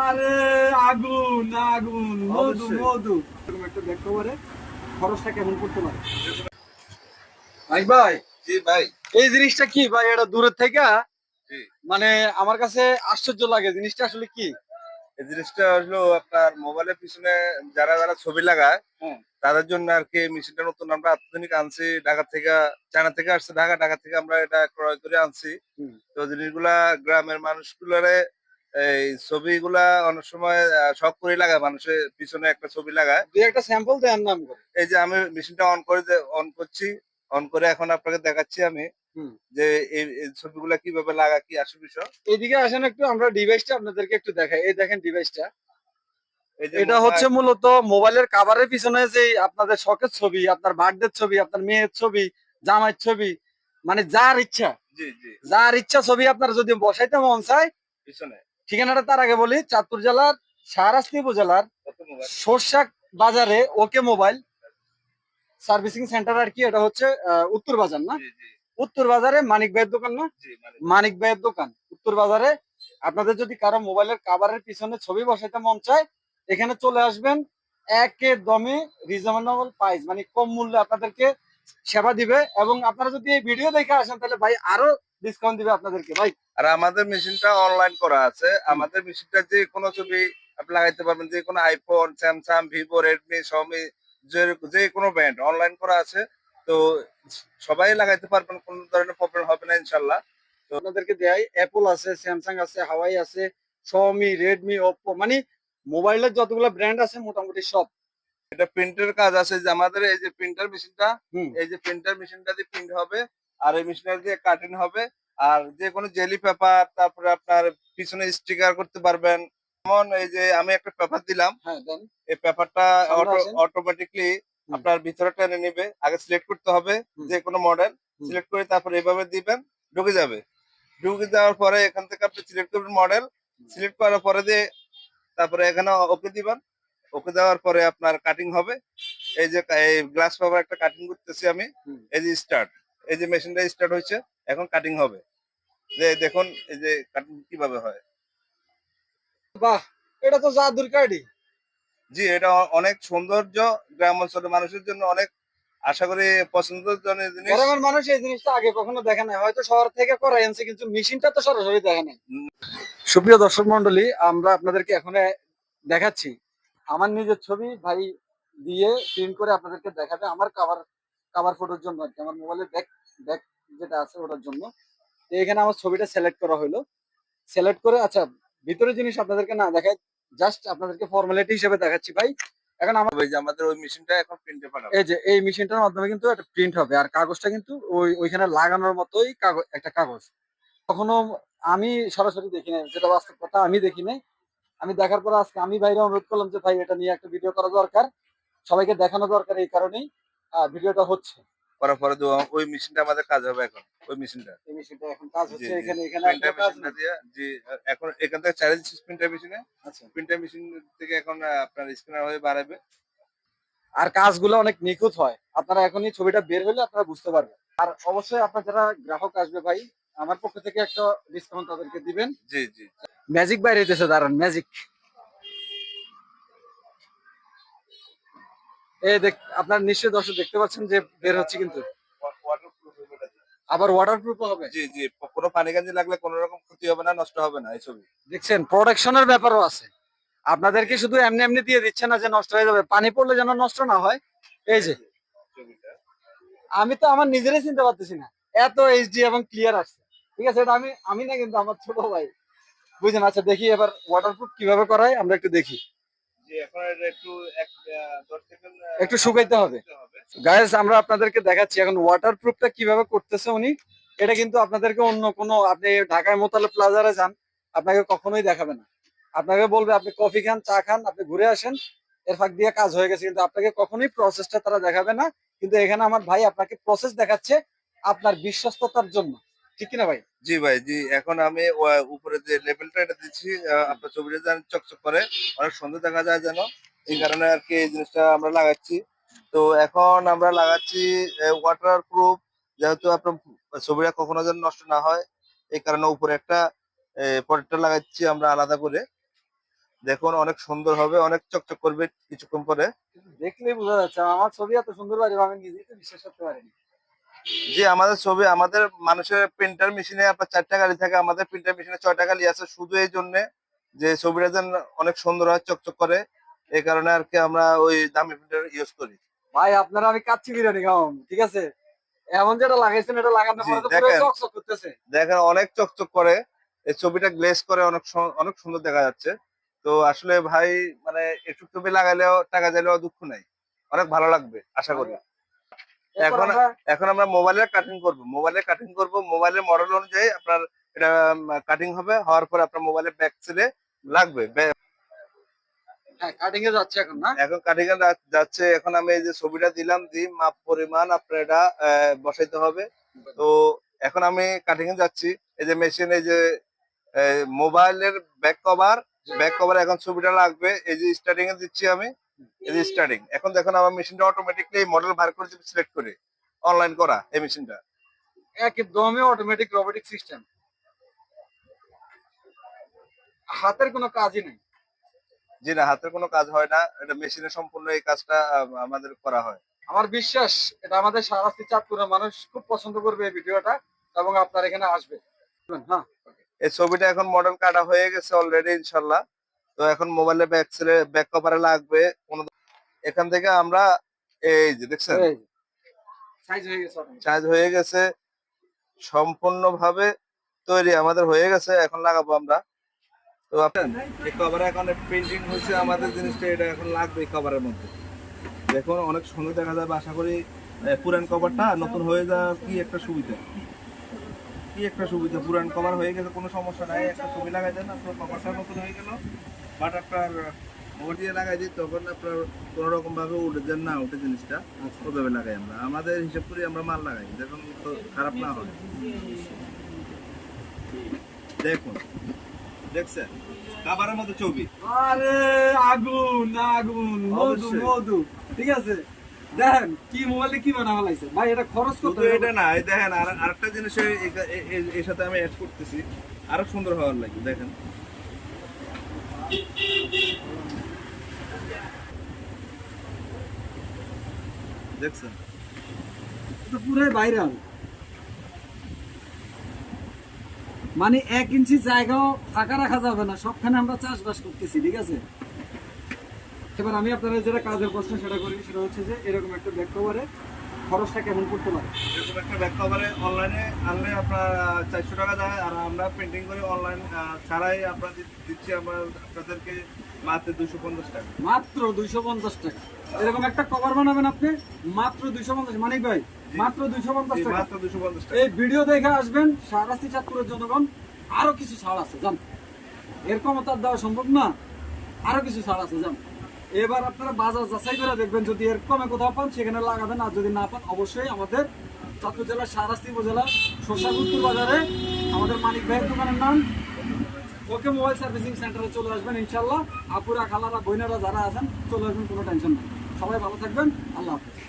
আরে আগুন আগুন মধু অবশ্যই। মধু। এরকম একটা দেখতে পারে খরচটা কেমন করতে পারে? ভাই ভাই। জি ভাই। এই জিনিসটা কি ভাই এটা দূরের থেকে? মানে আমার কাছে আশ্চর্য লাগে জিনিসটা আসলে কি? এই জিনিসটা হলো আপনার মোবাইলের পিছনে যারা যারা ছবি লাগায় হ্যাঁ। তাদের জন্য আর কি মেশিনটা নতুন। আমরা আধুনিক আনছি ঢাকা থেকে চায়না থেকে আসছে ঢাকা ঢাকা থেকে আমরা এটা ক্রয় করে আনছি। হুম। তো জিনিসগুলা গ্রামের মানুষগুলারে এই ছবিগুলা অনেক সময় শখ করে লাগায় মানুষের পিছনে একটা ছবি লাগায়। দুই একটা স্যাম্পল দেন নাম এই যে আমি মেশিনটা অন করে অন করছি অন করে এখন আপনাকে দেখাচ্ছি আমি। যে এই ছবিগুলা কীভাবে লাগা কি আসল বিষয়। এইদিকে আসেন একটু আমরা ডিভাইসটা আপনাদেরকে একটু দেখাই। এই দেখেন ডিভাইসটা এটা হচ্ছে মূলত মোবাইলের কাভারের পিছনে যে আপনাদের শখের ছবি আপনার বার্থডে ছবি আপনার মেয়ের ছবি জামাইয়ের ছবি মানে যার ইচ্ছা। জি জি। যার ইচ্ছা ছবি আপনার যদি বসাইতে মন চায় পিছনে। ঠিকানাটা তার আগে বলি চাঁদপুর জেলার শাহরাস্তি উপজেলার সরষাক বাজারে ওকে মোবাইল সার্ভিসিং সেন্টার আর কি এটা হচ্ছে উত্তর বাজার না? উত্তর বাজারে মানিক ভাইয়ের দোকান না? মানে মানিক ভাইয়ের দোকান। উত্তর বাজারে আপনাদের যদি কারও মোবাইলের কাভারের পিছনে ছবি বসাইতে মন চায় এখানে চলে আসবেন একে দমে রিজনেবল প্রাইস মানে কম মূল্যে আপনাদেরকে সেবা দিবে এবং আপনারা যদি এই ভিডিও দেখে আসেন, তাহলে ভাই আরও ডিসকাউন্ট দিবে আপনাদেরকে, ভাই। আর আমাদের মেশিনটা অনলাইন করা আছে। আমাদের মেশিনটা যে কোনো ছবি আপনি লাগাইতে পারবেন, যে কোনো আইফোন স্যামসাং ভিভো রেডমি সমি যে কোনো ব্র্যান্ড অনলাইন করা আছে। তো সবাই লাগাইতে পারবেন, কোনো ধরনের প্রবলেম হবে না ইনশাল্লাহ তো আপনাদেরকে দেয় অ্যাপল আছে স্যামসাং আছে হাওয়াই আছে শমি রেডমি ওপো মানে মোবাইলের যতগুলো ব্র্যান্ড আছে, মোটামুটি সব। এটা প্রিন্টের কাজ আছে যে আমাদের এই যে প্রিন্টার মেশিনটা এই যে প্রিন্টার মেশিনটা দিয়ে প্রিন্ট হবে আর এই মেশিনটা দিয়ে কাটিং হবে আর যে কোনো জেলি পেপার তারপরে আপনার পিছনে স্টিকার করতে পারবেন। যেমন এই যে আমি একটা পেপার দিলাম হ্যাঁ দেন। এই পেপারটা অটোমেটিকলি আপনার ভিতরে টেনে নিবে আগে সিলেক্ট করতে হবে। যে কোনো মডেল সিলেক্ট করে তারপরে এইভাবে দিবেন ঢুকে যাবে। ঢুকে যাওয়ার পরে এখান থেকে আপনি সিলেক্ট করবেন মডেল সিলেক্ট করার পরে দিয়ে তারপরে এখানে ওকে দিবেন ওকে দেওয়ার পরে আপনার কাটিং হবে। এই যে এই গ্লাস পেপার একটা কাটিং করতেছি আমি। এই যে স্টার্ট এই যে মেশিনটা স্টার্ট হয়েছে এখন কাটিং হবে। যে দেখুন এই যে কাটিং কীভাবে হয়। বাহ এটা তো জাদুর কার্ডই জি এটা অনেক সৌন্দর্য গ্রাম অঞ্চলের মানুষের জন্য অনেক আশা করি পছন্দের জন্য জিনিস। গ্রামের মানুষ এই জিনিসটা আগে কখনো দেখে নাই। হয়তো শহর থেকে করা আনছে কিন্তু মেশিনটা তো সরাসরি দেখে নাই। সুপ্রিয় দর্শক মন্ডলী আমরা আপনাদেরকে এখন দেখাচ্ছি আমার নিজের ছবি ভাই দিয়ে প্রিন্ট করে আপনাদেরকে দেখাবে আমার কাভার কাভার ফটোর জন্য আর কি। আমার মোবাইলের ব্যাক ব্যাক যেটা আছে ওটার জন্য। তো এখানে আমার ছবিটা সিলেক্ট করা হলো সিলেক্ট করে আচ্ছা ভিতরে জিনিস আপনাদেরকে না দেখায় জাস্ট আপনাদেরকে ফর্মালিটি হিসেবে দেখাচ্ছি ভাই। এখন আমার ওই যে আমাদের ওই মেশিনটা এখন প্রিন্টে পাঠাবো। এই যে এই মেশিনটার মাধ্যমে কিন্তু একটা প্রিন্ট হবে। আর কাগজটা কিন্তু ওই ওইখানে লাগানোর মতোই কাগজ একটা কাগজ। কখনো আমি সরাসরি দেখি নাই যেটা বাস্তব কথা আমি দেখি নাই। আমি দেখার পর আজকে আমি বাইরে অনুরোধ করলাম যে ভাই এটা নিয়ে একটা ভিডিও করা দরকার। সবাইকে দেখানো দরকার এই কারণেই ভিডিওটা হচ্ছে। করার পরে ওই মেশিনটা আমাদের কাজ হবে এখন ওই মেশিনটা। এই মেশিনটা এখন কাজ হচ্ছে এখানে এখানে এখনও কাজ দিয়ে জি এখন এখান থেকে চ্যালেঞ্জ প্রিন্টার মেশিনে আচ্ছা। প্রিন্টার মেশিন থেকে এখন আপনার স্ক্যানার হয়ে বাড়াবে। আর কাজগুলো অনেক নিখুঁত হয়। আপনারা এখনই ছবিটা বের হলে আপনারা বুঝতে পারবেন। আর অবশ্যই আপনার যারা গ্রাহক আসবে ভাই আমার পক্ষ থেকে একটা ডিসকাউন্ট তাদেরকে দিবেন। জি জি। ম্যাজিক বাইরে হইতেছে দাঁড়ান ম্যাজিক এই দেখ আপনার নিশ্চয়ই দর্শক দেখতে পাচ্ছেন যে বের হচ্ছে কিন্তু। আবার ওয়াটারপ্রুফ হবে। জি জি কোনো পানি গাঞ্জি লাগলে কোনো রকম ক্ষতি হবে না নষ্ট হবে না এই ছবি। দেখছেন প্রোডাকশনের ব্যাপারও আছে। আপনাদেরকে শুধু এমনি এমনি দিয়ে দিচ্ছে না যে নষ্ট হয়ে যাবে। পানি পড়লে যেন নষ্ট না হয়। এই যে আমি তো আমার নিজেরই চিনতে পারতেছি না। এত এইচডি এবং ক্লিয়ার আসছে। ঠিক আছে এটা আমি আমি না কিন্তু আমার ছোট ভাই। বুঝছেন? আচ্ছা দেখি এবার ওয়াটারপ্রুফ কীভাবে করায় আমরা একটু দেখি। একটু শুকাইতে হবে। গাইস আমরা আপনাদেরকে দেখাচ্ছি এখন ওয়াটারপ্রুফটা কীভাবে করতেছে উনি। এটা কিন্তু আপনাদেরকে অন্য কোনো আপনি ঢাকায় মোতালে প্লাজারে যান আপনাকে কখনোই দেখাবে না। আপনাকে বলবে আপনি কফি খান চা খান আপনি ঘুরে আসেন এর ফাঁক দিয়ে কাজ হয়ে গেছে কিন্তু আপনাকে কখনোই প্রসেসটা তারা দেখাবে না। কিন্তু এখানে আমার ভাই আপনাকে প্রসেস দেখাচ্ছে আপনার বিশ্বস্ততার জন্য। ঠিক কিনা ভাই? জি ভাই জি। এখন আমি উপরে যে লেভেলটা এটা দিচ্ছি আপনার ছবিটা যেন চকচক করে অনেক সুন্দর দেখা যায় যেন। এই কারণে আর কি এই জিনিসটা আমরা লাগাচ্ছি। তো এখন আমরা লাগাচ্ছি ওয়াটার প্রুফ যেহেতু আপনার ছবিটা কখনো যেন নষ্ট না হয় এই কারণে উপরে একটা প্রোডাক্টটা লাগাচ্ছি আমরা আলাদা করে। দেখুন অনেক সুন্দর হবে অনেক চকচক করবে কিছুক্ষণ পরে। দেখলেই বোঝা যাচ্ছে আমার ছবি এত সুন্দর লাগে আমি নিজেই তো বিশ্বাস করতে পারিনি। যে আমাদের ছবি আমাদের মানুষের প্রিন্টার মেশিনে আপনার চারটা গাড়ি থাকে আমাদের প্রিন্টার মেশিনে ছয়টা গাড়ি আছে। শুধু এই জন্য যে ছবিটা যেন অনেক সুন্দর হয় চকচক করে এই কারণে আর কি আমরা ওই দামি প্রিন্টার ইউজ করি। ভাই আপনারা আমি কাচ্চি বিরিয়ানি খাওয়াম ঠিক আছে? এমন যেটা লাগাইছেন এটা লাগানোর পরে তো পুরো চকচক করতেছে। দেখেন অনেক চকচক করে এই ছবিটা গ্লেজ করে অনেক অনেক সুন্দর দেখা যাচ্ছে। তো আসলে ভাই মানে একটু ছবি লাগাইলেও টাকা চাইলেও দুঃখ নাই। অনেক ভালো লাগবে আশা করি। এখন- এখন আমরা মোবাইলের কাটিং করব। মোবাইলের কাটিং করব। মোবাইলের মডেল অনুযায়ী আপনার এটা কাটিং হবে। হওয়ার পর আপনার মোবাইলের ব্যাক সেলে লাগবে। হ্যাঁ কাটিং এ যাচ্ছে এখন না? এখন কাটিং এ যাচ্ছে। এখন আমি এই যে ছবিটা দিলাম দি মাপ পরিমাণ আপনার এটা বসাইতে হবে। তো এখন আমি কাটিং এ যাচ্ছি। এই যে মেশিন এই যে মোবাইলের ব্যাক কভার ব্যাক কভার এখন ছবিটা লাগবে। এই যে স্টার্টিং এ দিচ্ছি আমি। স্টার্টিং এখন দেখুন আমার মেশিনটা অটোমেটিকলি মডেল বার করে সিলেক্ট করে অনলাইন করা এই মেশিনটা একদমই অটোমেটিক রোবোটিক সিস্টেম হাতের কোনো কাজই নেই। জি না হাতের কোনো কাজ হয় না এটা মেশিনে সম্পূর্ণ এই কাজটা আমাদের করা হয়। আমার বিশ্বাস এটা আমাদের সারাস্তি চাঁদপুরের মানুষ খুব পছন্দ করবে এই ভিডিওটা এবং আপনার এখানে আসবে। হ্যাঁ এই ছবিটা এখন মডেল কাটা হয়ে গেছে অলরেডি ইনশাল্লাহ। তো এখন মোবাইলে ব্যাক সেলে ব্যাক কভারে লাগবে কোনো এখান থেকে আমরা এই যে দেখছেন? সাইজ হয়ে গেছে হয়ে সম্পূর্ণভাবে তৈরি আমাদের হয়ে গেছে এখন লাগাবো আমরা। তো আপনার এই কভারে এখন প্রিন্টিং হয়েছে আমাদের জিনিসটা এটা এখন লাগবে এই কভারের মধ্যে। দেখুন অনেক সুন্দর দেখা যাবে আশা করি পুরান কভারটা নতুন হয়ে যাওয়া কি একটা সুবিধা? কি একটা সুবিধা? পুরান কভার হয়ে গেছে কোনো সমস্যা নাই একটা ছবি লাগাই দেন আপনার কভারটা নতুন হয়ে গেল। বাট আপনার দিয়ে লাগাই দিই তখন আপনার কোনো রকম ভাবে উঠে যান না উঠে জিনিসটা ওইভাবে লাগাই আমরা। আমাদের হিসাব করি আমরা মাল লাগাই দেখুন তো খারাপ না হয়। দেখুন দেখছেন? মতো ছবি। আরে আগুন আগুন মধু মধু। ঠিক আছে? দেখেন কি মোবাইলে কি বানা ফেলাইছে? ভাই এটা খরচ করতে এটা না দেখেন আর আরেকটা জিনিস এর সাথে আমি অ্যাড করতেছি। আরও সুন্দর হওয়ার লাগে দেখেন। দেখছেন? এটা পুরাই ভাইরাল মানে এক ইঞ্চি জায়গাও ফাঁকা রাখা যাবে না, সবখানে আমরা চাষবাস করতেছি, ঠিক আছে? এবার আমি আপনাদের যেটা কাজের প্রশ্ন সেটা করি, সেটা হচ্ছে যে এরকম একটা ব্যাক কভারে খরচটা কেমন করতে পারে? এরকম একটা ব্যাক কভারে অনলাইনে আনলে আপনার চারশো টাকা যায় আর আমরা প্রিন্টিং করে অনলাইন ছাড়াই আপনার দিচ্ছি আমরা আপনাদেরকে মাত্র দুশো পঞ্চাশ টাকা। মাত্র দুইশো পঞ্চাশ টাকা। এরকম একটা কভার বানাবেন আপনি মাত্র দুইশো পঞ্চাশ মানিক ভাই? মাত্র দুইশো পঞ্চাশ টাকা। মাত্র দুশো পঞ্চাশ টাকা। এই ভিডিও দেখে আসবেন সারাশি চাঁদপুরের জনগণ আরও কিছু ছাড় আছে জান। এরকম তো আর দেওয়া সম্ভব না আরও কিছু ছাড় আছে জান। এবার আপনারা বাজার যাচাই করে দেখবেন যদি এর কমে কোথাও পান, সেখানে লাগাবেন। আর যদি না পান, অবশ্যই আমাদের চাঁদপুর জেলার সারাস্তি উপজেলা শোষাগুত্তুর বাজারে আমাদের মানিক ভাইয়ের দোকানের নাম। ওকে মোবাইল সার্ভিসিং সেন্টারে চলে আসবেন ইনশাল্লাহ আপুরা, খালারা বইনারা যারা আছেন, চলে আসবেন, কোনো টেনশন নেই। সবাই ভালো থাকবেন। আল্লাহ হাফেজ।